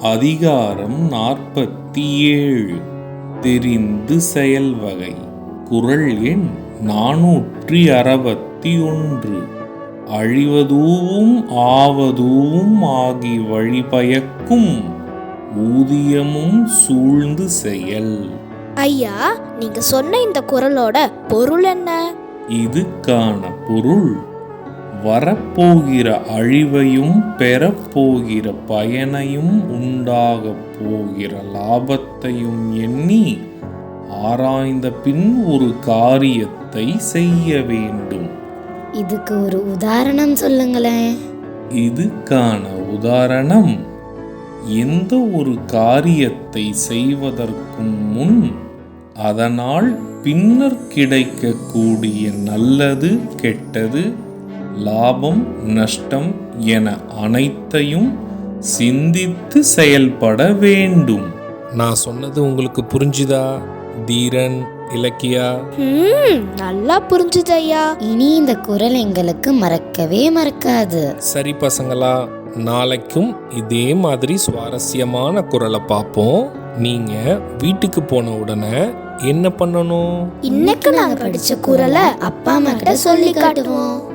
அதிகாரம் நாற்பத்தி ஏழு தெரிந்து செயல் வகை. குரல் எண் நானூற்றி அறுபத்தி ஒன்று அழிவதூவும் ஆவதூவும் ஆகி வழிபயக்கும் ஊதியமும் சூழ்ந்து செயல். ஐயா நீங்க சொன்ன இந்த குரலோட பொருள் என்ன? இதுக்கான பொருள் வரப்போகிற அழிவையும் பெறப்போகிற பயனையும் உண்டாகப் போகிற லாபத்தையும் எண்ணி ஆராய்ந்த பின் ஒரு காரியத்தை செய்ய வேண்டும். இதுக்கு ஒரு உதாரணம் சொல்லுங்களேன். இதுக்கான உதாரணம் எந்த ஒரு காரியத்தை செய்வதற்கும் முன் அதனால் பின்னர் கிடைக்கக்கூடிய நல்லது கெட்டது லாபம் நஷ்டம் என அனைத்தையும் சிந்தித்து செயல்பட வேண்டும். நான் சொன்னது உங்களுக்கு புரிஞ்சுதா தீரன் இலக்கியா? ம் நல்லா புரிஞ்சுது ஐயா இனி இந்த குரல் எங்களுக்கு மறக்கவே மறக்காது. சரி பசங்களா நாளைக்கும் இதே மாதிரி சுவாரஸ்யமான குரலை பார்ப்போம். நீங்க வீட்டுக்கு போன உடனே என்ன பண்ணணும்? இன்னைக்கு நாங்க படிச்ச குரலை அப்பா அம்மா கிட்ட சொல்லி காட்டுவோம்.